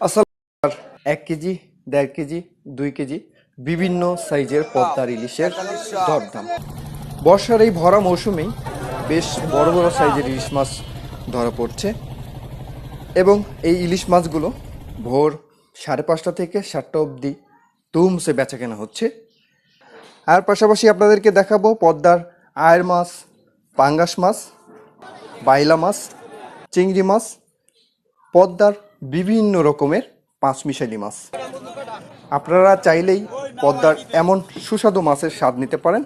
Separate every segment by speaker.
Speaker 1: আসলে এক কেজি, দেড় কেজি, দুই কেজি বিভিন্ন সাইজের পদ্মার ইলিশের দরদাম। বর্ষার এই ভরা মৌসুমেই বেশ বড় বড় সাইজের ইলিশ মাছ ধরা পড়ছে এবং এই ইলিশ মাছগুলো ভোর সাড়ে পাঁচটা থেকে সাতটা অবধি তুমসে বেচা কেনা হচ্ছে। আর পাশাপাশি আপনাদেরকে দেখাবো পদ্মার আয়ের মাছ, পাঙ্গাস মাছ, বাইলা মাছ, চিংড়ি মাছ, পদ্মার বিভিন্ন রকমের পাঁচমিশালি মাছ। আপনারা চাইলেই পদ্মার এমন সুস্বাদু মাছের স্বাদ নিতে পারেন।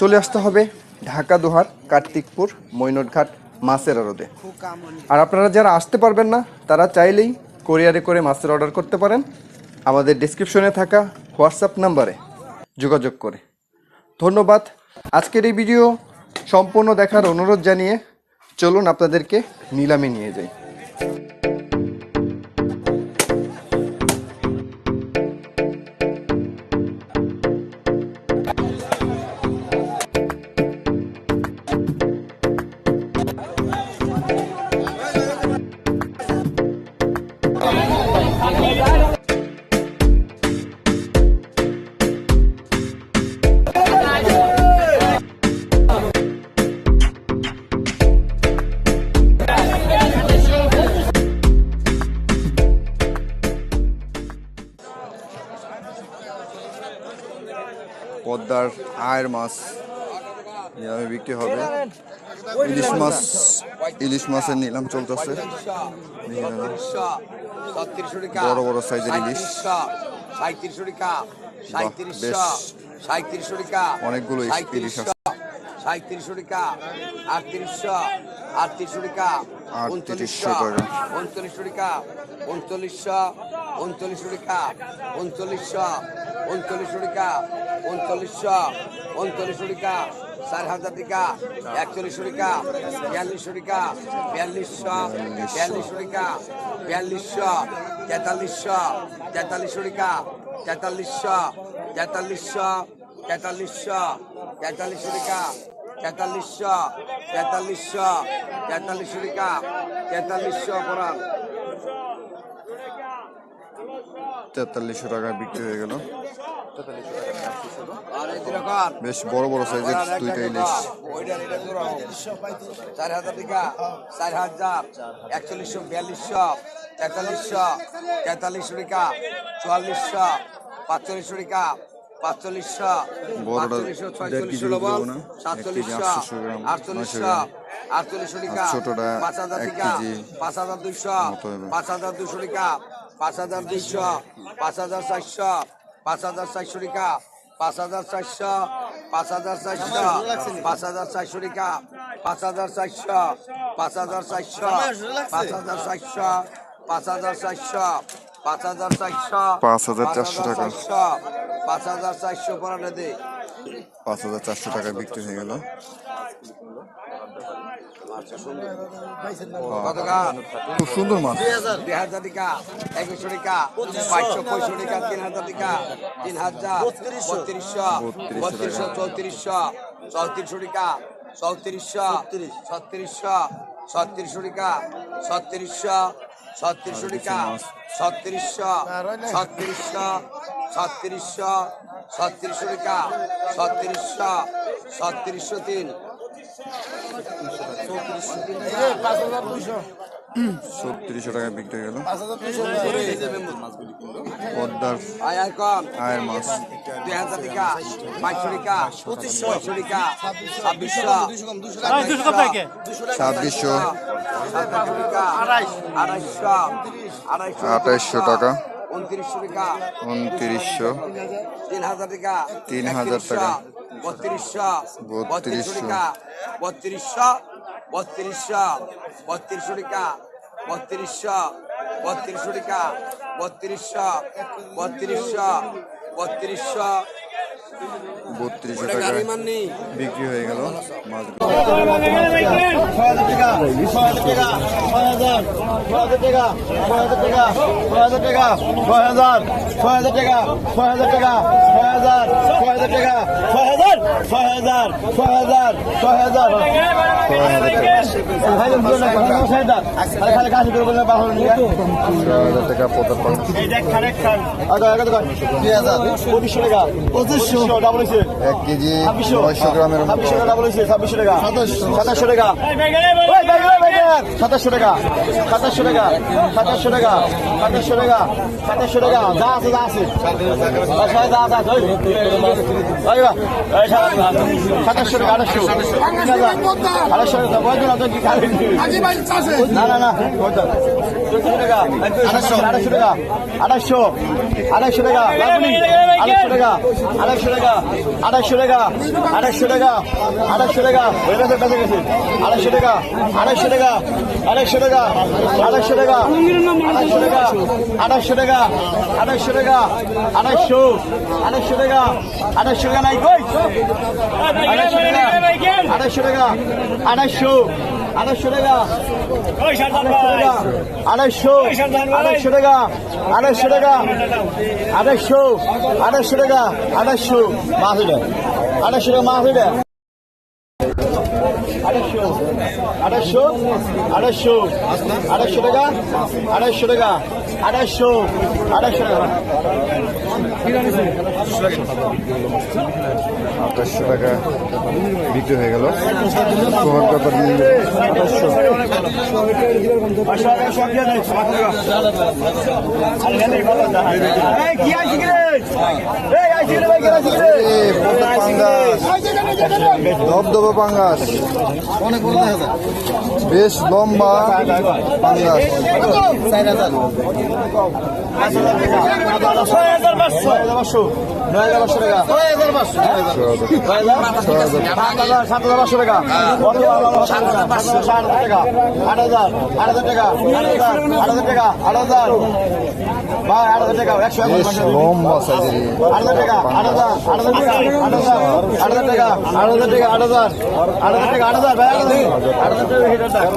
Speaker 1: চলে আসতে হবে ঢাকা দোহার কার্তিকপুর মৈনটঘাট মাছের আড়তে। আর আপনারা যারা আসতে পারবেন না, তারা চাইলেই কোরিয়ারে করে মাছের অর্ডার করতে পারেন। আমাদের ডিসক্রিপশনে থাকা হোয়াটসঅ্যাপ নাম্বারে যোগাযোগ করে। ধন্যবাদ। আজকের এই ভিডিও সম্পূর্ণ দেখার অনুরোধ জানিয়ে চলুন আপনাদেরকে নিলামে নিয়ে যাই। আয়ের মাছ এভাবে বিক্রি হবে ইলিশ মাছ, ইলিশ মাছের নিলাম চলতেছে বড় বড় সাইজের ইলিশ অনেকগুলো ইলিশ- আছে।
Speaker 2: সাঁত্রিশশো আটত্রিশশো উনচল্লিশশো। উনচল্লিশশো উনচল্লিশশো উনচল্লিশশো টাকা চার হাজার টাকা একচল্লিশশো টাকা বিয়াল্লিশশো টাকা বিয়াল্লিশশো বিয়াল্লিশশো টাকা বিয়াল্লিশশো, তেতাল্লিশশো তেতাল্লিশশো টাকা তেতাল্লিশশো তেতাল্লিশশো তেতাল্লিশশো তেতাল্লিশশো টাকা তেতাল্লিশশো তেতাল্লিশশো তেতাল্লিশশো টাকা তেতাল্লিশশো পড়ান
Speaker 1: তেতাল্লিশশো টাকা বিক্রি হয়ে গেল। বেশ বড় বড় সাইজের দুইটা ইলিশ।
Speaker 2: চার হাজার টাকা চার হাজার একচল্লিশশো বিয়াল্লিশশো তেতাল্লিশশো তেতাল্লিশশো টাকা চুয়াল্লিশশো পাঁচচল্লিশশো টাকা পাঁচচল্লিশশো পাঁচচল্লিশশো ছয়চল্লিশশো লবণ সাতচল্লিশশো
Speaker 1: 800 গ্রাম, 900
Speaker 2: আটচল্লিশশো টাকা পাঁচ হাজার টাকা পাঁচ হাজার দুইশো পাঁচ হাজার দুশো টাকা পাঁচ হাজার দুইশো পাঁচ হাজার চারশো পাঁচ হাজার চারশো টাকা পাঁচ হাজার চারশো পাঁচ হাজার চারশো পাঁচ হাজার চারশো টাকা পাঁচ হাজার চারশো পাঁচ হাজার চারশো পাঁচ হাজার চারশো পাঁচ হাজার চারশো পাঁচ হাজার চারশো
Speaker 1: পাঁচ হাজার চারশো টাকা।
Speaker 2: পাঁচ হাজার চারশো পড়ানো দে
Speaker 1: পাঁচ হাজার চারশো টাকা বিক্রি হয়ে গেল খুব সুন্দর মাছ।
Speaker 2: দুই হাজার টাকা একুশশো টাকা, পাঁচশো পঁয়ষট্টি টাকা, তিন হাজার টাকা, তিন হাজার, বত্রিশশো বত্রিশশো, চৌত্রিশশো চৌত্রিশশো টাকা, চৌত্রিশশো, ছত্রিশশো ছত্রিশশো টাকা, ছত্রিশশো ছত্রিশশো টাকা, ছত্রিশশো ছত্রিশশো ছত্রিশশো ছত্রিশশো টাকা, ছত্রিশশো ছত্রিশশো তিন।
Speaker 1: ছত্রিশশো টাকা বিক্রি গেল। পদ্মার আয়ের মাছ।
Speaker 2: ছাব্বিশশো।
Speaker 1: আঠাইশশো টাকা।
Speaker 2: উনত্রিশশো। তিন হাজার টাকা।
Speaker 1: তিন হাজার টাকা।
Speaker 2: বত্রিশশো
Speaker 1: বত্রিশশো।
Speaker 2: বত্রিশশো। বত্রিশশো বত্রিশশো টাকা বত্রিশশো বত্রিশশো টাকা বত্রিশশো বত্রিশশো বত্রিশশো।
Speaker 1: বত্রিশশো
Speaker 2: ওটা
Speaker 1: টাকা
Speaker 2: মান
Speaker 1: বিক্রি হয়ে গেল হাজার টাকা পদার এক কেজি নয়শো গ্রামের মতো।
Speaker 3: সাতাশশো। টাকা। সাতাশশো টাকা সাতাশশো টাকা সাতাশশো টাকা সাতাশশো টাকা সাতাশশো টাকা। যা আছে যা আছে। যা আছে সাতাশশো টাকা আড়াইশো আড়াইশো টাকা না না আড়াইশো আড়াইশো টাকা আড়াইশো আড়াইশো টাকা লাভলি আড়াইশো টাকা আড়াইশো টাকা। আড়াইশো টাকা আড়াইশো টাকা আড়াইশো টাকা হয়ে গেছে বেঁচে গেছে আড়াইশো টাকা আড়াইশো টাকা আড়াইশো টাকা আড়াইশো টাকা আড়াইশো টাকা আড়াইশো টাকা আড়াইশো টাকা আড়াইশো আড়াইশো টাকা আড়াইশো টাকা নাই কই আড়াইশো টাকা আড়াইশো টাকা আড়াইশো আড়াইশো টাকা। আড়াইশো আড়াইশো। টাকা। আড়াইশো টাকা। আড়াইশো। আড়াইশো টাকা। আড়াইশো। মাছ এটা আড়াইশো টাকা মাছ এটা আড়াইশো। আড়াইশো। আড়াইশো। আড়াইশো টাকা। আড়াইশো টাকা। আড়াইশো। আড়াইশো টাকা।
Speaker 1: আঠাশশো টাকা বিক্রি হয়ে গেল। ব্যাপার
Speaker 3: কি রে?
Speaker 1: ধবধবে পাঙ্গাস। বেশ লম্বা পাঙ্গাস।
Speaker 3: চার হাজার। সাত হাজার পাঁচশো টাকা সাত হাজার পাঁচশো টাকা আট হাজার আট হাজার টাকা আট হাজার আট হাজার টাকা আট হাজার ভাই আট হাজার টাকা একশো
Speaker 1: লম্বা সাইজের
Speaker 3: আট হাজার টাকা আট হাজার আট হাজার টাকা আট হাজার টাকা আট হাজার আট হাজার টাকা আট হাজার ভাই আট হাজার টাকা আট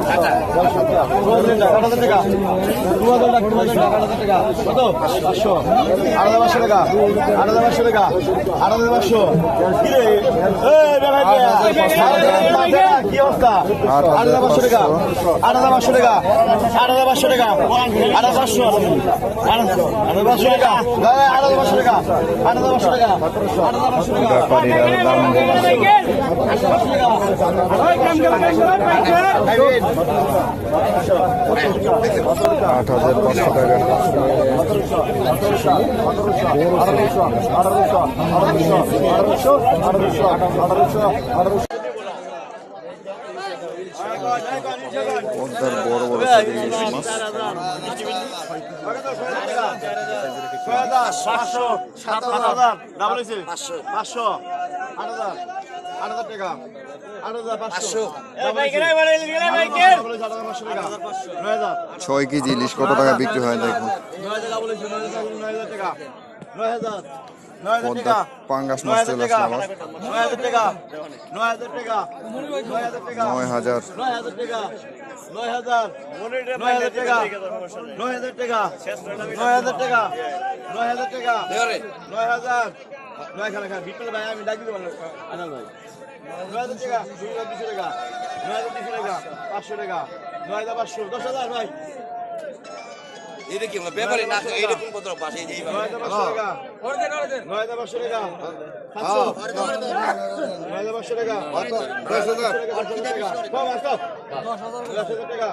Speaker 3: হাজার টাকা দু হাজার টাকা দু হাজার টাকা আট হাজার টাকা কত পাঁচশো আট হাজার পাঁচশো টাকা আট হাজার পাঁচশো টাকা আট হাজার পাঁচশো কি অবস্থা আট হাজার পাঁচশো টাকা আট হাজার পাঁচশো টাকা আট হাজার পাঁচশো টাকা আট হাজার পাঁচশো আট হাজার পাঁচশো টাকা আট হাজার পাঁচশো টাকা আট হাজার পাঁচশো টাকা আট হাজার পাঁচশো টাকা
Speaker 1: ব্যাপারীরা দাম বলছে আট হাজার পাঁচশো টাকা পদ্মার বড় বড়
Speaker 3: পাঁচশো সাত হাজার পাঁচশো আট হাজার আট হাজার টাকা
Speaker 1: ছয় কেজি ইলিশ কত টাকা বিক্রি হয় দেখুন
Speaker 3: নয় হাজার নয় হাজার টাকা নয় হাজার টাকা
Speaker 1: পাঙ্গাস
Speaker 3: নয়
Speaker 1: মাছ
Speaker 3: হাজার
Speaker 1: চলে
Speaker 3: টাকা
Speaker 1: আসলো
Speaker 3: নয় হাজার টাকা নয় হাজার টাকা নয় হাজার টাকা
Speaker 1: নয় হাজার
Speaker 3: টাকা নয় হাজার নয় হাজার টাকা নয় হাজার টাকা নয় হাজার টাকা নয় হাজার টাকা নয় হাজার নয় খানা খান বিট্টল ভাই আমি ডাকি দেবো আনাল ভাই নয় হাজার টাকা দুই হাজার দুশো টাকা নয় হাজার দুশো টাকা। পাঁচশো টাকা নয় হাজার পাঁচশো দশ হাজার ভাই
Speaker 2: এটা কি ব্যাপারে না এইরকম কত পাশে এই
Speaker 3: নয় হাজার পাঁচশো টাকা নয় হাজার পাঁচশো টাকা নয় হাজার পাঁচশো টাকা দশ হাজার টাকা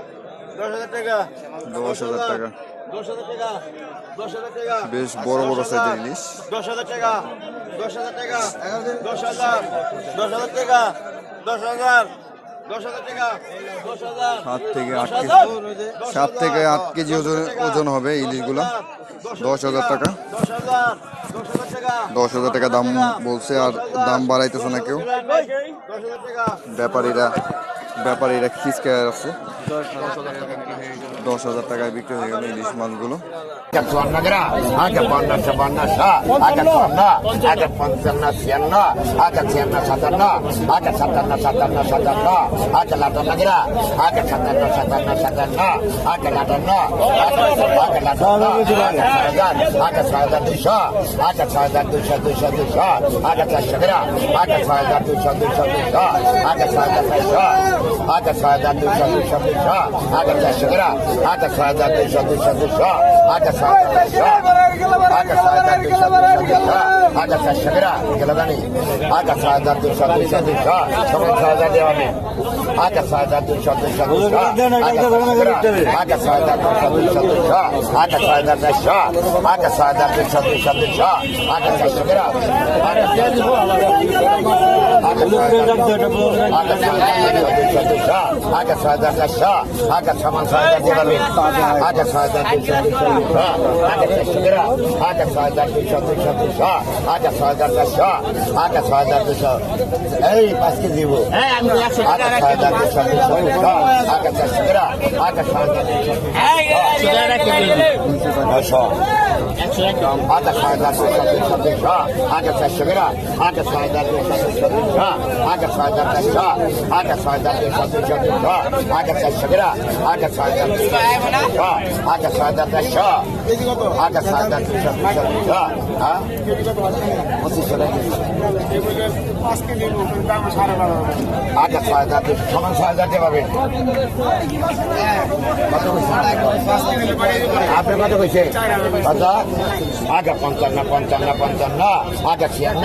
Speaker 3: দশ হাজার টাকা দশ হাজার টাকা
Speaker 1: দশ হাজার টাকা বেশ বড় বড় সাইজের ইলিশ
Speaker 3: দশ হাজার টাকা। দশ হাজার টাকা দশ হাজার দশ হাজার টাকা দশ হাজার দশ হাজার টাকা দশ হাজার
Speaker 1: সাত থেকে আট কেজি সাত থেকে আট কেজি ওজন ওজন হবে ইলিশগুলো দশ হাজার টাকা।
Speaker 3: দশ হাজার টাকা
Speaker 1: দশ হাজার টাকা দাম বলছে আর দাম বাড়াইতেছে না কেউ।
Speaker 3: টাকা।
Speaker 1: ব্যাপারীরা খিচকায় আছে? দশ হাজার টাকায় বিক্রি হয়ে গেল ইলিশ মাছগুলো।
Speaker 3: هذا صادق دوشا دوشا دوشا هذا تشكرا هذا صادق دوشا دوشا دوشا هذا صادق دوشا هذا صادق دوشا دوشا دوشا هذا تشكرا كلامني هذا صادق دوشا دوشا دوشا كمان صادق ديواني هذا صادق دوشا دوشا دوشا هذا صادق دوشا دوشا دوشا هذا صادق دوشا هذا صادق دوشا دوشا دوشا هذا تشكرا هذا صادق دوشا دوشا دوشا দুশো আগে ছয় হাজার চারশো আগে সমান ছয় হাজার তেতাল্লিশ আগে ছয় হাজার তিনশো তিনশো দুশো আগে চারশো তেরো আগে ছয় হাজার তিনশো তিনশো দুশো আগে ছয় হাজার চারশো আগে ছয় হাজার দুশো এই পাঁচ কেজি দিব আগে ছয় হাজার দুশো দুশো দুশো আগে চারশো তেরো আগে ছয় হাজার তিনশো দুশো নশো هذا পাঁচ কেজি দাম সাড়ে বারো আচ্ছা ছয় হাজার সকাল ছয় হাজার দিয়ে পাবেন আপনি কত কইছে কত আগে পঞ্চান্ন পঞ্চান্ন পঞ্চান্ন আগে ছিয়ান্ন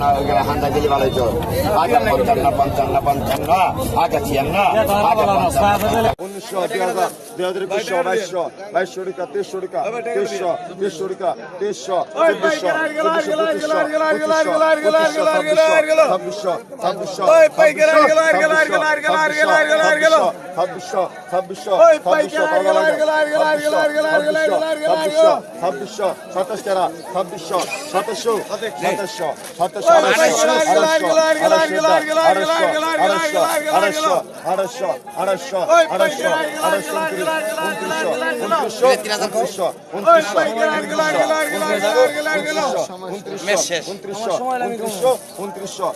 Speaker 3: পঞ্চান্ন হান্ডা দিলে ভালো হইতো আগে পঞ্চান্ন পঞ্চান্ন পঞ্চান্ন আগে ছিয়ান্ন আগে
Speaker 4: উনিশশো দুই হাজার দুই হাজার একুশশো বাইশশো বাইশশো টাকা তেইশশো টাকা তেইশশো তেইশশো টাকা তেইশশো চব্বিশশো চব্বিশশো পঁচিশশো ছাব্বিশশো ছাব্বিশশো ছাব্বিশশো ছাব্বিশশো ছাব্বিশশো ছাব্বিশশো সাতাশ তেরা ছাব্বিশশো সাতাশশো সাতাশশো সাতাশশো উনত্রিশশো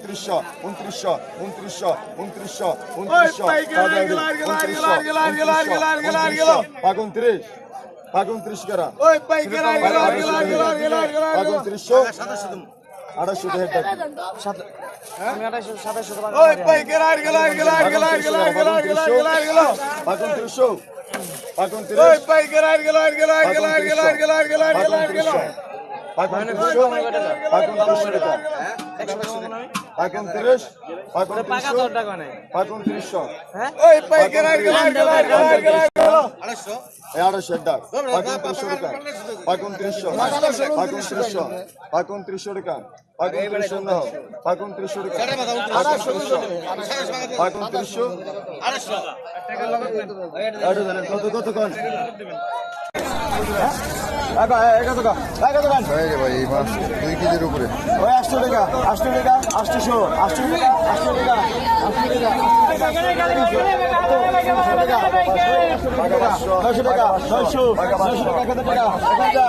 Speaker 4: উনত্রিশশো উনত্রিশশো উনত্রিশশো উনত্রিশশো পাগুন ত্রিশ আটত্রিশ কারা আটত্রিশশো আড়াইশো আটত্রিশশো আটত্রিশশো টাকা পঁয়ত্রিশ পঁয়ত্রিশশো আড়াইশো? একটা। পঁয়ত্রিশশো টাকা। পঁয়ত্রিশশো পঁয়ত্রিশশো পঁয়ত্রিশশো টাকা। পঁয়ত্রিশশো না পঁয়ত্রিশশো টাকা। পঁয়ত্রিশশো পঁয়ত্রিশশো কত
Speaker 1: কত কত দুই কেজির উপরে
Speaker 3: ওই আটশো টাকা আটশো টাকা আটশোশো আটশো টাকা আটশো টাকা নয়শো টাকা নয়শো নয়শো টাকা এক হাজার টাকা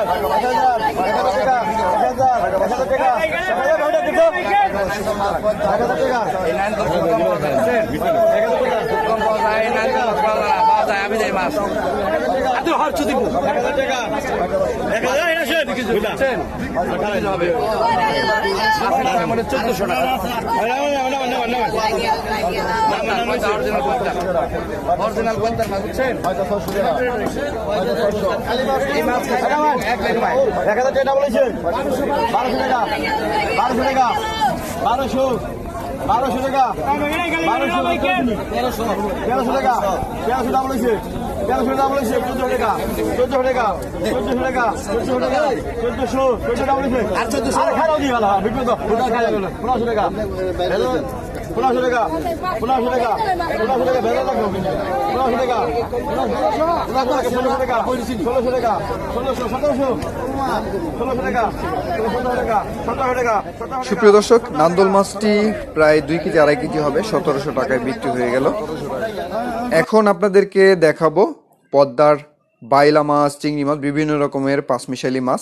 Speaker 3: এক হাজার এক হাজার টাকা এক হাজার এক হাজার টাকা এক হাজার ভাইটা এক হাজার টাকা এক হাজার টাকা তো খরচ দিব বারোশো টাকা বারোশো টাকা বারোশো টাকা তেরোশো টাকা তেরোশো টাকা বলেছে তেরোশো টাকা বলেছে? চোদ্দশো টাকা। চোদ্দশো টাকা। চোদ্দশো টাকা। চোদ্দশো টাকা। চোদ্দশো চোদ্দশো টাকা বলেছে। আর চোদ্দশো? খারাপ দিয়ে ভালো গেল পনেরোশো টাকা। পনেরোশো টাকা পনেরোশো টাকা পনেরোশো টাকা বেড়ে লাগবে পনেরোশো টাকা ষোলোশো টাকা ষোলোশো টাকা ষোলোশো সতেরোশো টাকা সতেরো
Speaker 1: সুপ্রিয় দর্শক নান্দল মাছটি প্রায় দুই কেজি আড়াই কেজি হবে সতেরোশো টাকায় বিক্রি হয়ে গেল। এখন আপনাদেরকে দেখাবো পদ্মার বাইলা মাছ চিংড়ি মাছ বিভিন্ন রকমের পাঁচমিশালি মাছ।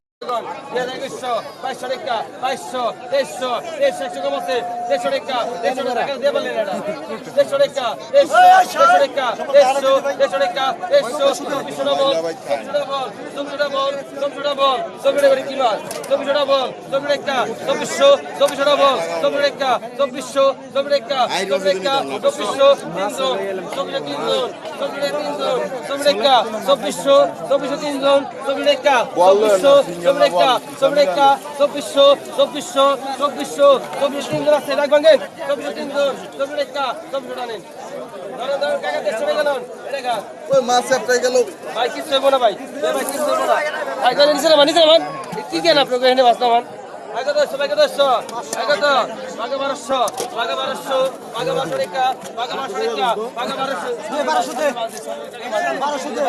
Speaker 5: বাইশশো বাইশশো টাকা বাইশশো তেইশশো তেইশশো একশো কম আছে দেড়শো টাকা দেড়শো টাকা দিয়ে বললেন এটা দেড়শো টাকা দেড়শো দেড়শো টাকা দেড়শো দেড়শো টাকা দেড়শো চব্বিশশো ডবল চব্বিশশো ডবল চব্বিশশো ডবল চব্বিশশো করে কি মাস চব্বিশশো ডবল চব্বিশ টাকা চব্বিশশো চব্বিশশো ডবল চব্বিশ টাকা চব্বিশশো চব্বিশ টাকা চব্বিশ টাকা চব্বিশশো তিনজন চব্বিশশো তিনজন চব্বিশ তিনজন চব্বিশ টাকা চব্বিশশো চব্বিশশো তিনজন চব্বিশ টাকা চব্বিশশো চব্বিশশো চব্বিশটা চব্বিশশো চব্বিশশো চব্বিশশো চব্বিশ তিন জন আছে রাখবেন চব্বিশ তিন জন চব্বিশটা চব্বিশশো টানেন ভাই কিছু না ভাই। ভাই কিছু না। ভাই নিচে নামান নিচে নামান কি কেন আপনাকে এখানে বাঁচলাম মান আগে তো বারোশো বাঘে বারোশো বাঘে বারোশো রেখা বাঘে বারোশো রেখা বাঘে বারোশো বারোশো বারোশো দে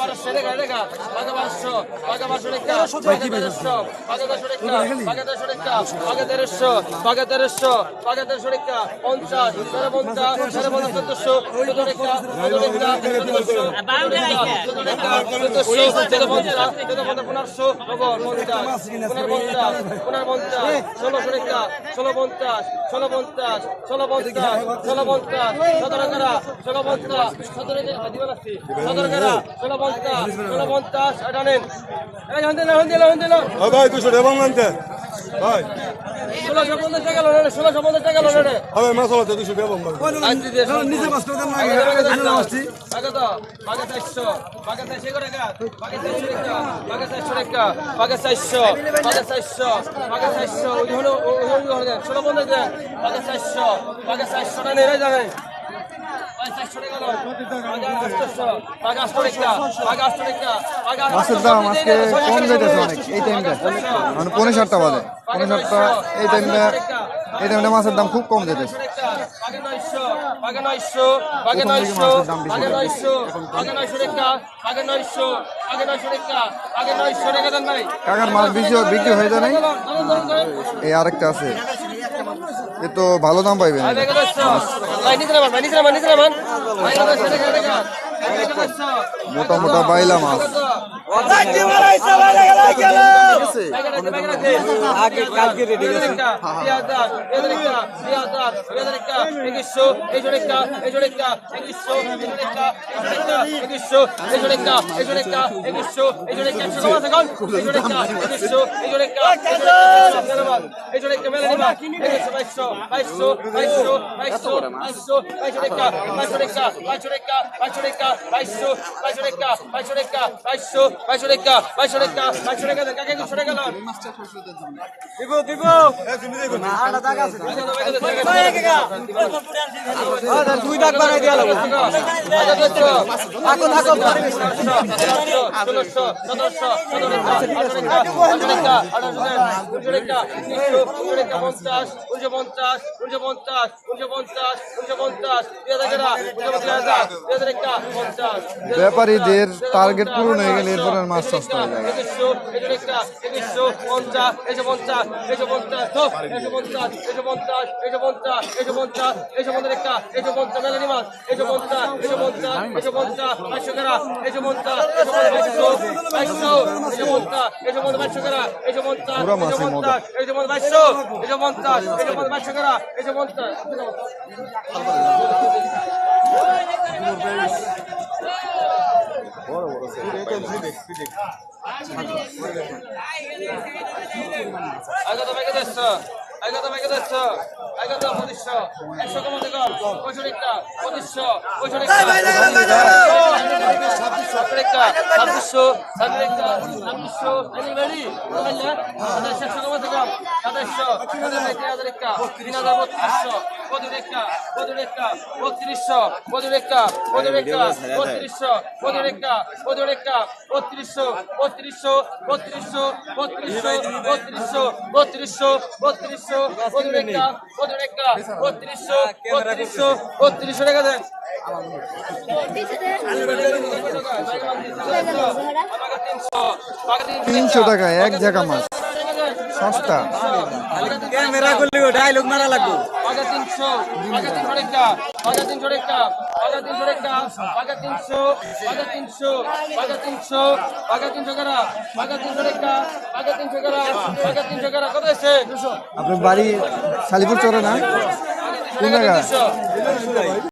Speaker 5: বারোশো রেখা রেখা বাঘে বারোশো বাঘে বারোশো রেখা বাঘে তেরোশো বাঘে দশশো রেখা বাঘে দশশো রেখা বাঘে তেরোশো বাঘে তেরোশো বাঘে তেরোশো রেখা পঞ্চাশ তেরো পঞ্চাশ তেরো পঞ্চাশ চোদ্দশো চোদ্দ রেখা চোদ্দ রেখা চোদ্দশো চোদ্দ রেখা চোদ্দ পঞ্চাশ চোদ্দ পঞ্চাশ পনেরোশো পনেরো পঞ্চাশ পনেরো পঞ্চাশ ষোলোশো রেখা ষোলো পঞ্চাশ ষোলো পঞ্চাশ ষোলো পঞ্চাশ ষোলো পঞ্চাশ, সতেরো কারা, ষোলো পঞ্চাশ, সতেরো আসছি। সতেরো কারা, ষোলো পঞ্চাশ ষোলো পঞ্চাশ এটা নেন
Speaker 4: ভাই, দুশো মানতে ভাই।
Speaker 5: ষোলোশো পঞ্চাশ টাকা লোন ষোলোশো পঞ্চাশ টাকা লোন
Speaker 4: হবে মাছ হলো দুশো টাকা
Speaker 5: নিচে মাছটা দেন না আগে তো আগে চারশো আগে চারশো টাকা আগে চারশো টাকা আগে চারশো টাকা আগে চারশো আগে চারশো আগে চারশো। ওই হলো ওই হলো দেন ষোলো পঞ্চাশ দেন আগে চারশো আগে জানেন
Speaker 1: মাছের দাম আজকে কম যাইতেছে অনেক এই টাইমটা মানে পনেরো সাতটা বাজে। মাছের দাম খুব কম
Speaker 5: যেতেছে
Speaker 1: কাকার মাছ বিক্রি বিক্রি হয়ে যায় এই আরেকটা আছে। এতো ভালো দাম
Speaker 5: পাইবে
Speaker 1: মোটা মোটা বাইলা মাছ।
Speaker 5: আগে কালকে রেডি গেছে দুই হাজার দুই হাজার দুই হাজার বাইশো বাইশো রেখা বাইশো রেখা বাইশো বাইশো রেখা বাইশো রেখা বাইশো রেখা কাকে ছড়ে গেল দিব দিব দুই দাগ বানাই দিয়া লাগবে থাকো থাকো ষোলোশো সতেরোশো সতেরো রেখা আঠারোশো রেখা পঞ্চাশ উনিশশো পঞ্চাশ উনিশশো পঞ্চাশ উনিশশো পঞ্চাশ উনিশশো পঞ্চাশ দুই হাজার দুই হাজার দুই হাজার
Speaker 1: ব্যাপারীদের টার্গেট পূরণ হয়ে গেলে এরপরে মাছ
Speaker 5: চাষ করা যায়
Speaker 1: পুরো মাছের মতো
Speaker 5: এই যে পঞ্চাশ এই যে পঞ্চাশ এই যে পঞ্চাশ আগে তো মেঘে যাচ্ছ আগে তো মেঘে যাচ্ছ এগারো পঁচিশশো একশো কম থেকে পঁয়ষট্টি টাকা পঁচিশশো পঁয়ষট্টি টাকা ছাব্বিশশো ছাব্বিশশো ছাব্বিশশো একশো কম সাতাইশশো তিন হাজার একটা তিন হাজার বত্রিশশো পঁচিশ একটা পঁচিশ একটা বত্রিশশো পঁচিশ একটা পঁচিশ একটা বত্রিশশো পঁচিশ একটা পঁচিশ একটা বত্রিশশো বত্রিশশো বত্রিশশো বত্রিশশো বত্রিশশো বত্রিশশো বত্রিশশো পঁচিশ একটা পঁচিশ বত্রিশশো বত্রিশশো বত্রিশশো টাকা দেন।
Speaker 1: তিনশো টাকা এক জায়গা মাছ। সস্তা।
Speaker 5: ক্যামেরা করলে ডায়লগ মারা লাগবে। আগা তিনশো আগা তিনশো রেখা আগা তিনশো রেখা আগা তিনশো রেখা আগা তিনশো আগা তিনশো আগা তিনশো আগা তিনশো করা আগা তিনশো রেখা আগা তিনশো করা আগা তিনশো করা কত আছে
Speaker 1: আপনার বাড়ি শালিপুর চরে না? কোন জায়গা?
Speaker 5: তিনশো।